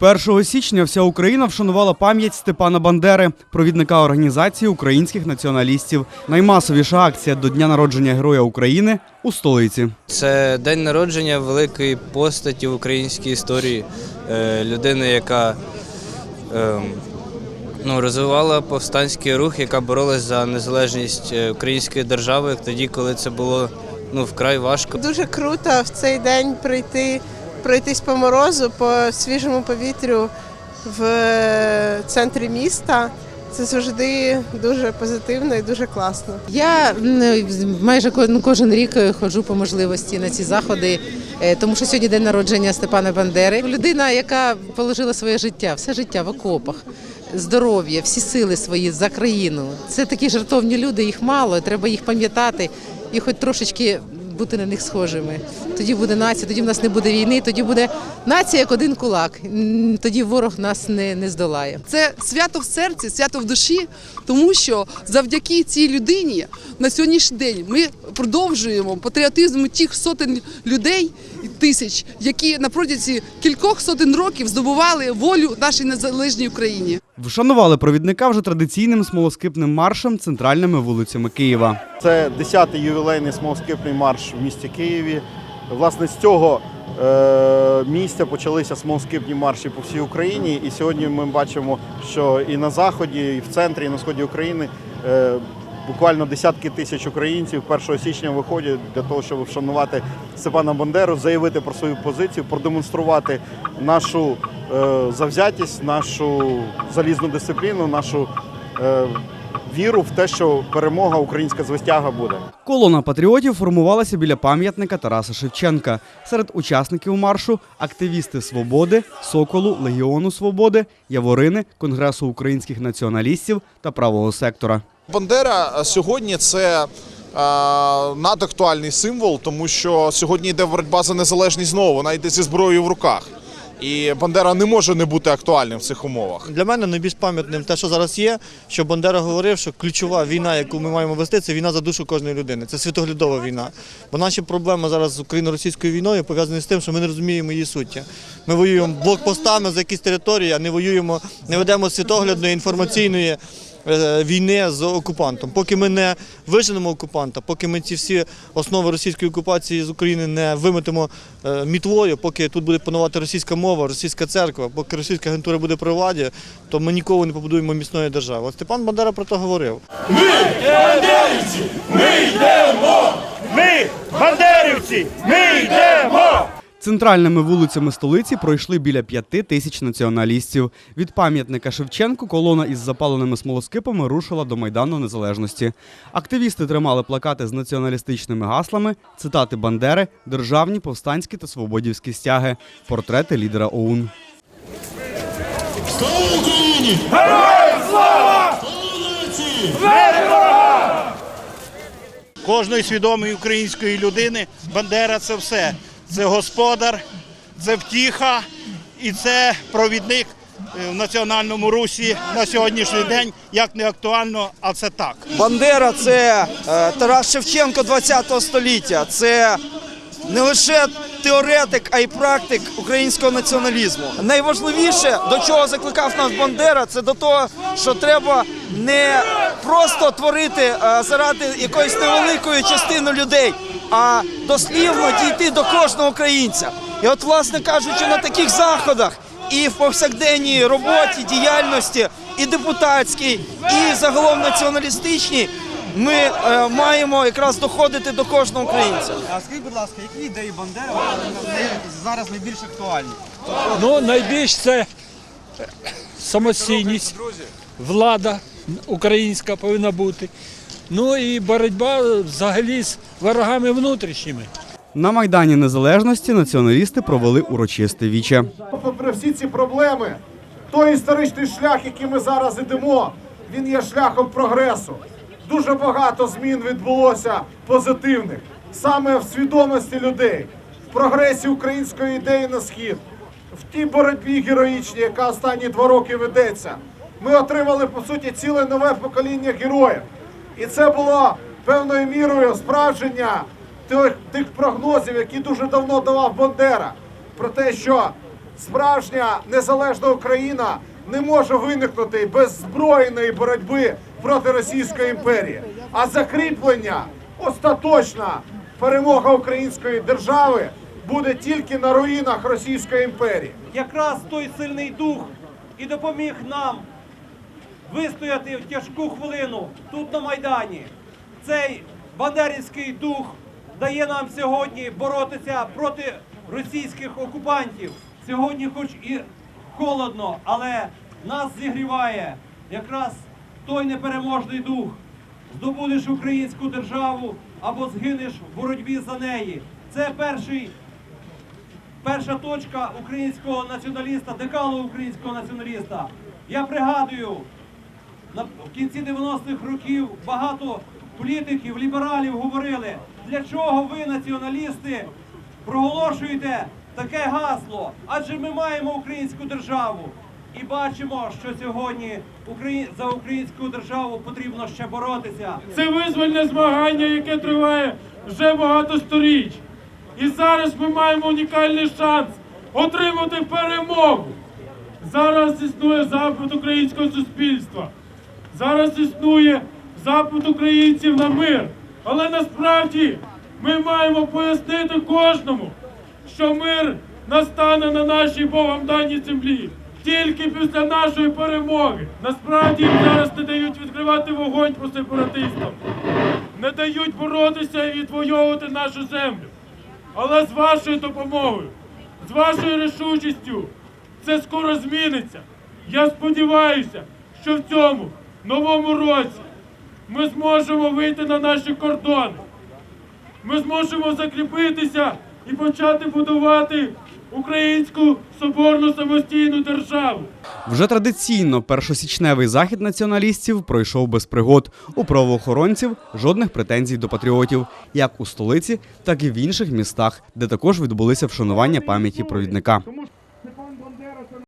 1 січня вся Україна вшанувала пам'ять Степана Бандери, провідника організації українських націоналістів. Наймасовіша акція до дня народження Героя України у столиці. Це день народження великої постаті в українській історії, е, людини, яка ем, ну, розвивала повстанський рух, яка боролась за незалежність е, української держави тоді, коли це було ну, вкрай важко. Дуже круто в цей день прийти, пройтись по морозу, по свіжому повітрю в е, центрі міста. Це завжди дуже позитивно і дуже класно. Я майже ну, кожен рік е, ходжу по можливості на ці заходи, е, тому що сьогодні день народження Степана Бандери. Людина, яка положила своє життя, все життя в окопах, здоров'я, всі сили свої за країну. Це такі жертовні люди, їх мало, треба їх пам'ятати і хоч трошечки бути на них схожими. Тоді буде нація, тоді в нас не буде війни, тоді буде нація як один кулак. Тоді ворог нас не, не здолає. Це свято в серці, свято в душі, тому що завдяки цій людині на сьогоднішній день ми продовжуємо патріотизм тих сотень людей тисяч, які на протязі кількох сотень років здобували волю нашій незалежній Україні. Вшанували провідника вже традиційним смолоскипним маршем центральними вулицями Києва. Це 10-й ювілейний смолоскипний марш в місті Києві. Власне, з цього е, місця почалися смолоскипні марші по всій Україні. І сьогодні ми бачимо, що і на заході, і в центрі, і на сході України е, буквально десятки тисяч українців 1 січня виходять для того, щоб вшанувати Степана Бандеру, заявити про свою позицію, продемонструвати нашу е, завзятість, нашу залізну дисципліну, нашу. Е, Віру в те, що перемога українська звестяга буде. Колона патріотів формувалася біля пам'ятника Тараса Шевченка. Серед учасників маршу активісти Свободи, Соколу, Легіону Свободи, Яворини, Конгресу українських націоналістів та правого сектора. Бандера сьогодні це надактуальний символ, тому що сьогодні йде боротьба за незалежність знову, вона йде зі зброєю в руках. І Бандера не може не бути актуальним в цих умовах. Для мене найбільш пам'ятним те, що зараз є, що Бандера говорив, що ключова війна, яку ми маємо вести, це війна за душу кожної людини. Це світоглядова війна. Бо наші проблеми зараз з україно-російською війною пов'язані з тим, що ми не розуміємо її суті. Ми воюємо блокпостами за якісь території, а не воюємо, не ведемо світоглядної інформаційної. Е, Війни з окупантом. Поки ми не виженемо окупанта, поки ми ці всі основи російської окупації з України не виметимо е, мітлою, поки тут буде панувати російська мова, російська церква, поки російська агентура буде при владі, то ми ніколи не побудуємо міцної держави. От Степан Бандера про це говорив. Ми йдемо, Ми, бандерівці, ми йдемо! Центральними вулицями столиці пройшли біля п'яти тисяч націоналістів. Від пам'ятника Шевченку колона із запаленими смолоскипами рушила до Майдану Незалежності. Активісти тримали плакати з націоналістичними гаслами, цитати Бандери, державні, повстанські та свободівські стяги, портрети лідера ОУН. Кожної свідомої української людини Бандера це все. Це господар, це втіха і це провідник е, в національному русі на сьогоднішній день. Як не актуально, а це так. Бандера це е, Тарас Шевченко ХХ століття. Це не лише теоретик, а й практик українського націоналізму. Найважливіше, до чого закликав нас Бандера, це до того, що треба не просто творити заради якоїсь невеликої частини людей, а дослівно дійти до кожного українця. І от, власне кажучи, на таких заходах і в повсякденній роботі, діяльності, і депутатській, і загалом націоналістичній, ми е, маємо якраз доходити до кожного українця. А скажіть, будь ласка, які ідеї Бандери зараз найбільш актуальні? Ну, найбільш це самостійність, влада українська повинна бути. Ну і боротьба взагалі з ворогами внутрішніми. На Майдані Незалежності націоналісти провели урочисте віче. Попри всі ці проблеми, той історичний шлях, який ми зараз ідемо, він є шляхом прогресу. Дуже багато змін відбулося позитивних саме в свідомості людей, в прогресі української ідеї на схід, в тій боротьбі героїчній, яка останні два роки ведеться. Ми отримали по суті ціле нове покоління героїв. І це було певною мірою справдження тих, тих прогнозів, які дуже давно давав Бандера, про те, що Справжня незалежна Україна не може виникнути без збройної боротьби проти Російської імперії. А закріплення, остаточна перемога української держави буде тільки на руїнах Російської імперії. якраз той сильний дух і допоміг нам вистояти в тяжку хвилину тут на Майдані. Цей бандерівський дух дає нам сьогодні боротися проти російських окупантів. Сьогодні, хоч і холодно, але нас зігріває якраз той непереможний дух. Здобудеш українську державу або згинеш в боротьбі за неї. Це перший перша точка українського націоналіста, декалу українського націоналіста. Я пригадую, в кінці 90-х років багато політиків, лібералів говорили, для чого ви, націоналісти, проголошуєте таке гасло, адже ми маємо українську державу. І бачимо, що сьогодні за українську державу потрібно ще боротися. Це визвольне змагання, яке триває вже багато сторіч. І зараз ми маємо унікальний шанс отримати перемогу. Зараз існує запит українського суспільства. Зараз існує запит українців на мир. Але насправді ми маємо пояснити кожному, що мир настане на нашій Богом даній землі. Тільки після нашої перемоги. Насправді їм зараз не дають відкривати вогонь по сепаратистам, не дають боротися і відвоювати нашу землю. Але з вашою допомогою, з вашою рішучістю це скоро зміниться. Я сподіваюся, що в цьому новому році ми зможемо вийти на наші кордони. Ми зможемо закріпитися і почати будувати українську соборну самостійну державу. Вже традиційно першосічневий захід націоналістів пройшов без пригод. У правоохоронців жодних претензій до патріотів, як у столиці, так і в інших містах, де також відбулися вшанування пам'яті провідника.